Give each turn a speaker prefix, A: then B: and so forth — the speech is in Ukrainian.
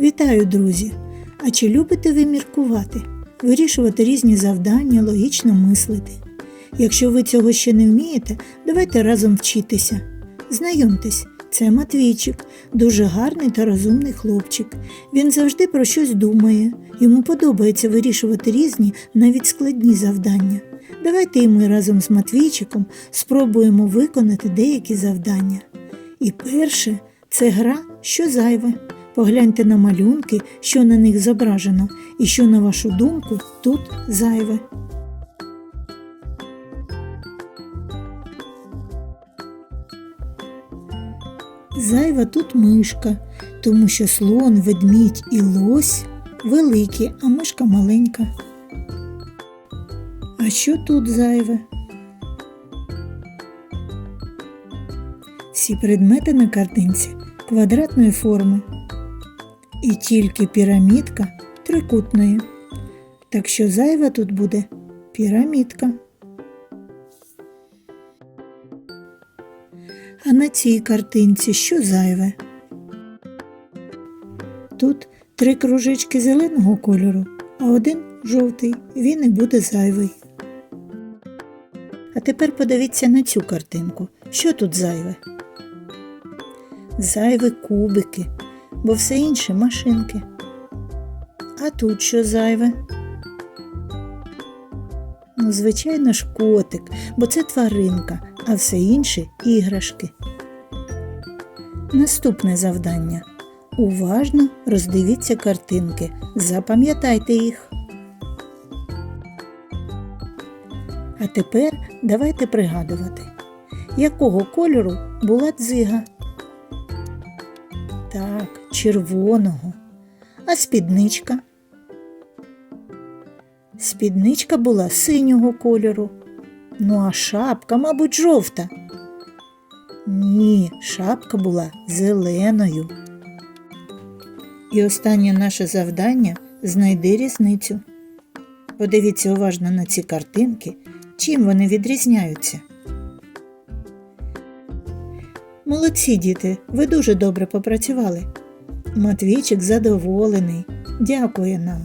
A: Вітаю, друзі! А чи любите ви міркувати, вирішувати різні завдання, логічно мислити? Якщо ви цього ще не вмієте, давайте разом вчитися. Знайомтесь, це Матвійчик, дуже гарний та розумний хлопчик. Він завжди про щось думає. Йому подобається вирішувати різні, навіть складні завдання. Давайте і ми разом з Матвійчиком спробуємо виконати деякі завдання. І перше це гра, що зайве. Погляньте на малюнки, що на них зображено, і що, на вашу думку, тут зайве. Зайва тут мишка, тому що слон, ведмідь і лось великі, а мишка маленька. А що тут зайве? Всі предмети на картинці квадратної форми. І тільки пірамідка трикутної. Так що зайва тут буде пірамідка. А на цій картинці що зайве? Тут три кружечки зеленого кольору, а один жовтий, він і буде зайвий. А тепер подивіться на цю картинку. Що тут зайве? Зайве кубики, бо все інше машинки. А тут що зайве? Ну, звичайно ж, котик, бо це тваринка, а все інше іграшки. Наступне завдання. Уважно роздивіться картинки. Запам'ятайте їх. А тепер давайте пригадувати, якого кольору була дзига. Так, червоного. А спідничка? Спідничка була синього кольору. Ну а шапка, мабуть, жовта. Ні, шапка була зеленою. І останнє наше завдання знайди різницю. Подивіться уважно на ці картинки, чим вони відрізняються. Молодці, діти, ви дуже добре попрацювали. Матвійчик задоволений, дякує нам.